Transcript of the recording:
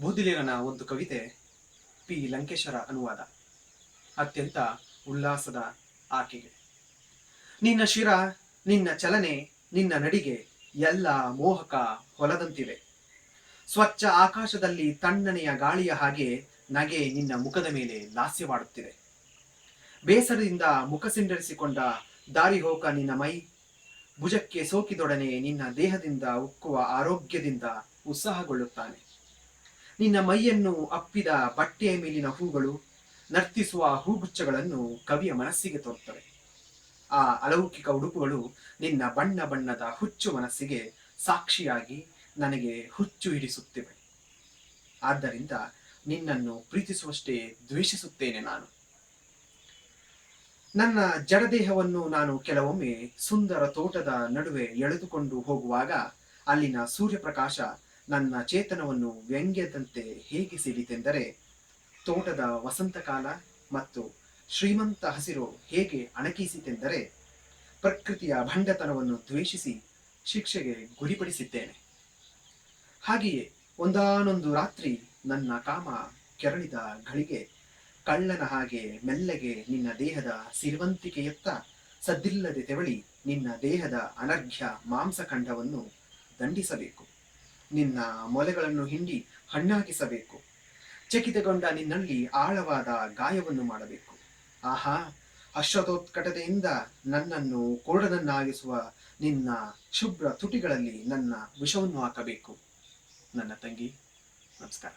ಬೂದಿಲಿಗನ ಒಂದು ಕವಿತೆ ಪಿ. ಲಂಕೇಶ್ವರ ಅನುವಾದ. ಅತ್ಯಂತ ಉಲ್ಲಾಸದ ಆಕೆಗೆ. ನಿನ್ನ ಶಿರ, ನಿನ್ನ ಚಲನೆ, ನಿನ್ನ ನಡಿಗೆ ಎಲ್ಲ ಮೋಹಕ ಹೊಲದಂತಿವೆ. ಸ್ವಚ್ಛ ಆಕಾಶದಲ್ಲಿ ತಣ್ಣನೆಯ ಗಾಳಿಯ ಹಾಗೆ ನಗೆ ನಿನ್ನ ಮುಖದ ಮೇಲೆ ಲಾಸ್ಯವಾಡುತ್ತಿದೆ ಬೇಸರದಿಂದ ಮುಖ ಸಿಂಡರಿಸಿಕೊಂಡ ದಾರಿ ಹೋಕ ನಿನ್ನ ಮೈ, ಭುಜಕ್ಕೆ ಸೋಕಿದೊಡನೆ ನಿನ್ನ ದೇಹದಿಂದ ಉಕ್ಕುವ ಆರೋಗ್ಯದಿಂದ ಉತ್ಸಾಹಗೊಳ್ಳುತ್ತಾನೆ. ನಿನ್ನ ಮೈಯನ್ನು ಅಪ್ಪಿದ ಬಟ್ಟೆಯ ಮೇಲಿನ ಹೂಗಳು ನರ್ತಿಸುವ ಹೂಗುಚ್ಛಗಳನ್ನು ಕವಿಯ ಮನಸ್ಸಿಗೆ ತೋರುತ್ತವೆ ಆ ಅಲೌಕಿಕ ಉಡುಪುಗಳು ನಿನ್ನ ಬಣ್ಣ ಬಣ್ಣದ ಹುಚ್ಚು ಮನಸ್ಸಿಗೆ ಸಾಕ್ಷಿಯಾಗಿ ನನಗೆ ಹುಚ್ಚು ಹಿಡಿಸುತ್ತಿವೆ ಆದ್ದರಿಂದ ನಿನ್ನನ್ನು ಪ್ರೀತಿಸುವಷ್ಟೇ ದ್ವೇಷಿಸುತ್ತೇನೆ ನಾನು. ನನ್ನ ಜಡದೇಹವನ್ನು ನಾನು ಕೆಲವೊಮ್ಮೆ ಸುಂದರ ತೋಟದ ನಡುವೆ ಎಳೆದುಕೊಂಡು ಹೋಗುವಾಗ ಅಲ್ಲಿನ ಸೂರ್ಯಪ್ರಕಾಶ ನನ್ನ ಚೇತನವನ್ನು ವ್ಯಂಗ್ಯದಂತೆ ಹೇಗೆ ಸಿಡಿತೆಂದರೆ ತೋಟದ ವಸಂತಕಾಲ ಮತ್ತು ಶ್ರೀಮಂತ ಹಸಿರು ಹೇಗೆ ಅಣಕಿಸಿತೆಂದರೆ, ಪ್ರಕೃತಿಯ ಭಂಡತನವನ್ನು ದ್ವೇಷಿಸಿ ಶಿಕ್ಷೆಗೆ ಗುರಿಪಡಿಸಿದ್ದೇನೆ. ಹಾಗೆಯೇ ಒಂದಾನೊಂದು ರಾತ್ರಿ ನನ್ನ ಕಾಮ ಕೆರಳಿದ ಗಳಿಗೆ ಕಳ್ಳನ ಹಾಗೆ ಮೆಲ್ಲಗೆ ನಿನ್ನ ದೇಹದ ಸಿರಿವಂತಿಕೆಯತ್ತ ಸದ್ದಿಲ್ಲದೆ ತೆವಳಿ ನಿನ್ನ ದೇಹದ ಅನರ್ಘ್ಯ ಮಾಂಸಖಂಡವನ್ನು ದಂಡಿಸಬೇಕು. ನಿನ್ನ ಮೊಲೆಗಳನ್ನು ಹಿಂಡಿ ಹಣ್ಣಾಗಿಸಬೇಕು. ಚಕಿತಗೊಂಡ ನಿನ್ನಲ್ಲಿ ಆಳವಾದ ಗಾಯವನ್ನು ಮಾಡಬೇಕು. ಆಹಾ, ಅಶ್ವತೋತ್ಕಟತೆಯಿಂದ ನನ್ನನ್ನು ಕೋಡನನ್ನಾಗಿಸುವ ನಿನ್ನ ಶುಭ್ರ ತುಟಿಗಳಲ್ಲಿ ನನ್ನ ವಿಷವನ್ನು ಹಾಕಬೇಕು. ನನ್ನ ತಂಗಿ, ನಮಸ್ಕಾರ.